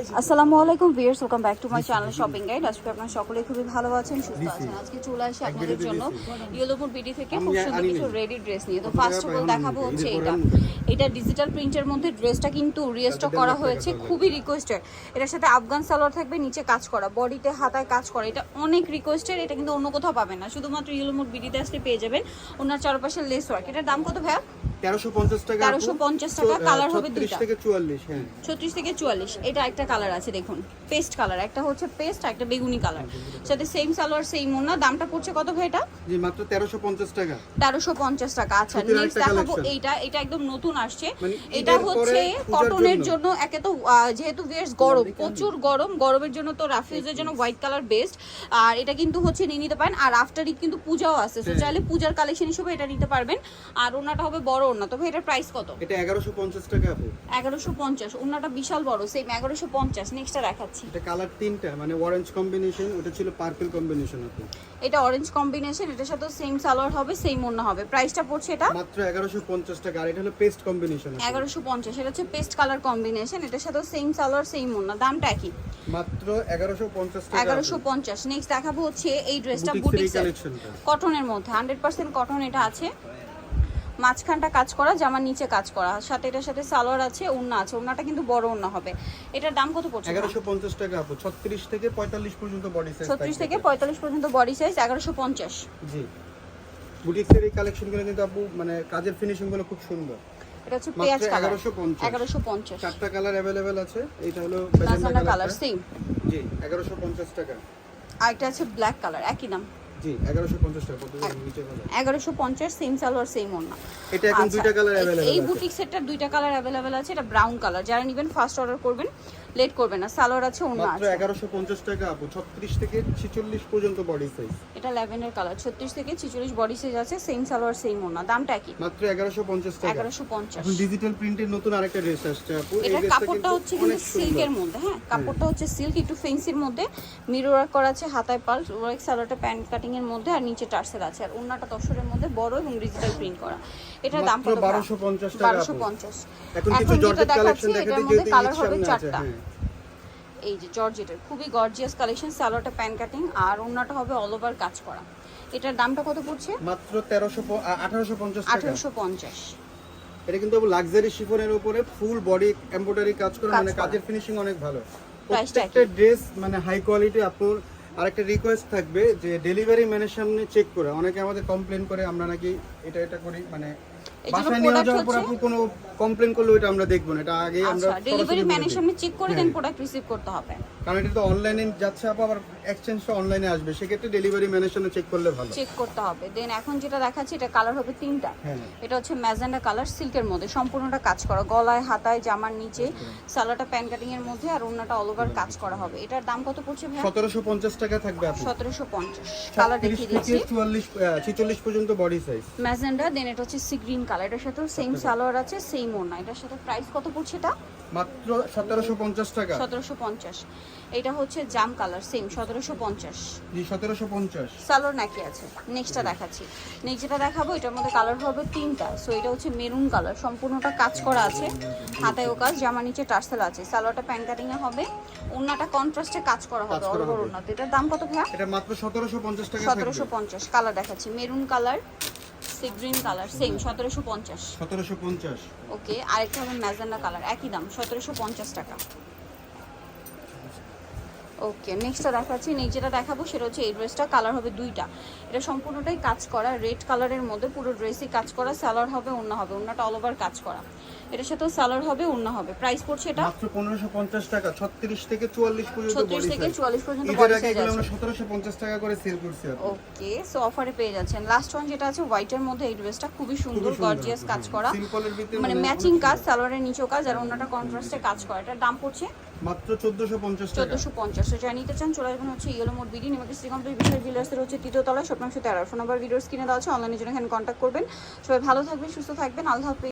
আসসালামু আলাইকুম viewers welcome back to my channel shopping guide আজকে আপনারা সকলেই খুবই ভালো আছেন সুস্থ আছেন। আজকে চলে আসি আপনাদের জন্য ইয়েলোপুর বিডি থেকে খুব সুন্দর কিছু রেডি ড্রেস নিয়ে। তো ফার্স্ট অফ অল দেখাবো হচ্ছে এটা। এটা ডিজিটাল প্রিন্টের মধ্যে ড্রেসটা কিন্তু রিস্টক করা হয়েছে খুবই রিকোয়েস্টেড এটার সাথে আফগান সালোয়ার থাকবে নিচে কাজ করা। বডিতে হাতায় কাজ করা। এটা অনেক রিকোয়েস্টেড এটা কিন্তু অন্য কোথাও পাবেন না। শুধুমাত্র ইয়েলোমুর বিডিতে আসলে পেয়ে যাবেন। ওনার চারপাশে লেস ওয়ার্ক এটার দাম কত ভাইয়া? তেরোশো পঞ্চাশ টাকা 1350 টাকা, কালার হবে 36 থেকে চুয়াল্লিশ হ্যাঁ। থেকে এটা একটা কালার আছে দেখুন পেস্ট কালার একটা হচ্ছে পেস্ট একটা বেগুনি কালার সাথে সেম সালোয়ার সেম ওনা দামটা পড়ছে কত ভাই এটা? জি মাত্র তেরোশো পঞ্চাশ টাকা। তেরোশো পঞ্চাশ টাকা আচ্ছা নেক্সট দেখাবো এইটা এটা একদম নতুন আসছে। মানে এটা হচ্ছে কটনের জন্য। একে তো যেহেতু বেশ গরম প্রচুর গরম গরমের জন্য তো রাফিউজের জন্য হোয়াইট কালার বেস্ট আর এটা কিন্তু হচ্ছে নিয়ে নিতে পারেন আর আফটার ঈদ কিন্তু পূজাও আছে। হ্যাঁ। চাইলে পূজার কালেকশন হিসেবে এটা নিতে পারবেন। আর ওনাটা হবে বড় ওনা তবে এটার প্রাইস কত? এটা এগারোশো পঞ্চাশ টাকা আপু। এগারোশো পঞ্চাশ ওনাটা বিশাল বড় সেম এগারোশো পঞ্চাশ নেক্সটটা দেখাচ্ছি। এটা কালার তিনটা মানে অরেঞ্জ কম্বিনেশন ওটা ছিল পার্পল কম্বিনেশন আপু। এটা অরেঞ্জ কম্বিনেশন এটার সাথে সেম সালোয়ার হবে সেম ওড়না হবে। প্রাইসটা পড়ছে এটা? মাত্র এগারোশো পঞ্চাশ টাকা আর এটা হলো পেস্ট কম্বিনেশন এগারোশো পঞ্চাশ এটা হচ্ছে পেস্ট কালার কম্বিনেশন এটার সাথে সেম সালোয়ার সেম ওড়না দামটা একই মাত্র এগারোশো পঞ্চাশ টাকা এগারোশো পঞ্চাশ নেক্সট দেখাবো হচ্ছে এই ড্রেসটা বুটিক্স কালেকশনটা কটনের মধ্যে হান্ড্রেড পার্সেন্ট কটন এটা আছে। মাঝখানটা কাজ করা জামার নিচে কাজ করা। সাথে এটার সাথে সালোয়ার আছে ওড়না আছে। ওড়নাটা কিন্তু বড় ওড়না হবে। এটার দাম কত পড়ছে? এগারোশো পঞ্চাশ টাকা আপু। ছত্রিশ থেকে পঁয়তাল্লিশ পর্যন্ত বডি সাইজ ছত্রিশ থেকে পঁয়তাল্লিশ পর্যন্ত বডি সাইজ এগারোশো পঞ্চাশ। জি। বুটিক্সের এই কালেকশনগুলো কিন্তু আপু মানে কাজের ফিনিশিংগুলো খুব সুন্দর। এটা হচ্ছে পেঁয়াজ কালার 1150 চারটা আছে। এটা হলো কালার সেম জি টাকা। আর একটা আছে ব্ল্যাক কালার একই দাম। জি টাকা নিচে সেম সালোয়ার সেম এটা এখন আচ্ছা, দুইটা কালার এই- বুটিক সেটটার দুইটা কালার অ্যাভেলেবেল আছে এটা ব্রাউন কালার যারা নেবেন ফার্স্ট অর্ডার করবেন। লেট করবে না সালোয়ার আছে ওড়না আছে। এগারোশো পঞ্চাশ টাকা আপু। ছত্রিশ থেকে ছিচল্লিশ পর্যন্ত বডি সাইজ এটা ল্যাভেন্ডার কালার ছত্রিশ থেকে ছিচল্লিশ বডি সাইজ আছে সেম সালোয়ার সেম ওড়না দামটা একই। মাত্র এগারোশো পঞ্চাশ টাকা। এগারোশো পঞ্চাশ। এখন ডিজিটাল প্রিন্টের নতুন আরেকটা ড্রেস আসছে আপু। এই ড্রেসটা কাপড়টা হচ্ছে কিন্তু সিল্কের মধ্যে হ্যাঁ কাপড়টা হচ্ছে সিল্ক একটু ফেন্সির মধ্যে। মিরর ওয়ার্ক করা আছে হাতায় পাল ওয়ার্ক সালোয়ারটা প্যান্ট কাটিং এর মধ্যে আর নিচে টার্সেল আছে। আর ওন্নাটা তসরের মধ্যে বড় এবং ডিজিটাল প্রিন্ট করা। এটার দাম কত 1250 টাকা? বারোশো আপু। পঞ্চাশ। এখন কিছু জর্জেট কালেকশন দেখাতে মধ্যে কালার হবে চারটা। হ্যাঁ। এই যে জর্জেটের খুবই গর্জিয়াস কালেকশন সালোয়ারটা প্যান কাটিং আর ওন্নাটা হবে অল ওভার কাজ করা। এটার দামটা কত পড়ছে? মাত্র তেরোশো আঠারোশো পঞ্চাশ আঠারোশো পঞ্চাশ। এটা কিন্তু লাক্সারি শিফনের উপরে ফুল বডি এমব্রয়ডারি কাজ করে মানে কাজের ফিনিশিং অনেক ভালো। প্রত্যেকটা ড্রেস মানে হাই কোয়ালিটি আপনার আরেকটা রিকোয়েস্ট থাকবে যে ডেলিভারি ম্যানের সামনে চেক করে। অনেকে আমাদের কমপ্লেন করে আমরা নাকি এটা এটা করি মানে বাসায় নিয়ে যাওয়ার পর আপনি কোনো কমপ্লেন করলে ওইটা আমরা দেখব না এটা আগে আমরা আচ্ছা ডেলিভারি সরাসরি বলে ম্যানের সামনে চেক করে দেন হ্যাঁ। প্রোডাক্ট রিসিভ করতে হবে। কারণ এটা তো অনলাইনে যাচ্ছে আপু আবার এক্সচেঞ্জটা অনলাইনে আসবে। সেক্ষেত্রে ডেলিভারি ম্যানের সামনে চেক করলে ভালো। চেক করতে হবে। দেন এখন যেটা দেখাচ্ছি এটা কালার হবে তিনটা। হ্যাঁ। এটা হচ্ছে ম্যাজেন্ডা কালার সিল্কের মধ্যে। সম্পূর্ণটা কাজ করা। গলায় হাতায় জামার নিচে সালোয়ারটা প্যান্ট কাটিং এর মধ্যে আর ওন্নাটা অল ওভার কাজ করা হবে। এটার দাম কত পড়ছে ভাই সতেরোশো পঞ্চাশ টাকা থাকবে আপু সতেরোশো পঞ্চাশ। কালার দেখিয়ে দিচ্ছি। চুয়াল্লিশ ছিচল্লিশ পর্যন্ত বডি সাইজ ম্যাজেন্ডা দেন এটা হচ্ছে সি গ্রিন কালার এটার সাথেও সেম সালোয়ার আছে সেম ওন্না এটার সাথে প্রাইস কত পড়ছে এটা? মাত্র সতেরোশো পঞ্চাশ টাকা। সতেরোশো পঞ্চাশ। এটা হচ্ছে জাম কালার সেম সতেরোশো পঞ্চাশ। জি সতেরোশো পঞ্চাশ। সালোয়ার নাকি আছে? নেক্সটটা দেখাচ্ছি। নেক্সট যেটা দেখাবো এটার মধ্যে কালার হবে তিনটা। সো এটা হচ্ছে মেরুন কালার সম্পূর্ণটা কাজ করা আছে। হাতায়ও কাজ জামা নিচে টার্সেল আছে। সালোয়ারটা প্যান্ট কাটিং এ হবে। ওন্নাটা কন্ট্রাস্টে কাজ করা হবে কাজ করা অল্প হবে। তো এটার দাম কত ভাইয়া? এটা মাত্র সতেরোশো পঞ্চাশ টাকা সতেরোশো পঞ্চাশ। কালার দেখাচ্ছি। Maroon colour sea green colour same সতেরোশো পঞ্চাশ। সতেরোশো পঞ্চাশ। ওকে আরেকটা হবে ম্যাজেন্ডা কালার একই দাম সতেরোশো পঞ্চাশ টাকা। ওকে নেক্সটটা দেখাচ্ছি নেক্সট যেটা দেখাবো সেটা হচ্ছে এই ড্রেসটা কালার হবে দুইটা। এটা সম্পূর্ণটাই কাজ করা রেড কালারের মধ্যে পুরো ড্রেসই কাজ করা সালোয়ার হবে অন্য হবে অন্যটা অল ওভার কাজ করা। এটার সাথেও সালোয়ার হবে অন্য হবে। প্রাইস পড়ছে এটা মাত্র পনেরোশো পঞ্চাশ টাকা ছত্রিশ থেকে চুয়াল্লিশ পর্যন্ত ছত্রিশ বডি থেকে সাইজ চুয়াল্লিশ পর্যন্ত ঈদের বডি সাইজ আছে। আমরা সতেরোশো পঞ্চাশ টাকা করে সেল করছি ওকে সো অফারে পেয়ে যাচ্ছেন। লাস্ট ওয়ান যেটা আছে হোয়াইটের মধ্যে এই ড্রেসটা খুবই সুন্দর। গর্জিয়াস কাজ করা। মানে মানে ম্যাচিং কাজ সালোয়ারের নিচেও কাজ আর অন্যটা কন্ট্রাস্টে কাজ করা। এটার দাম পড়ছে মাত্র চোদ্দোশো পঞ্চাশ টাকা। চোদ্দোশো পঞ্চাশ। তো যা নিতে চান, চলে আসবেন হচ্ছে ইয়েলো মোড বিডি নিমাকে শ্রী কমপ্লিট বিষয় জুয়েলার্সের হচ্ছে তৃতীয়তলা স্বপ্নাংশ তেরো। ফোন নাম্বার ভিডিওস কিনে দেওয়া আছে অনলাইনে জন্য এখানে কন্ট্যাক্ট করবেন। সবাই ভালো থাকবেন, সুস্থ থাকবেন। আল্লাহ হাফেজ।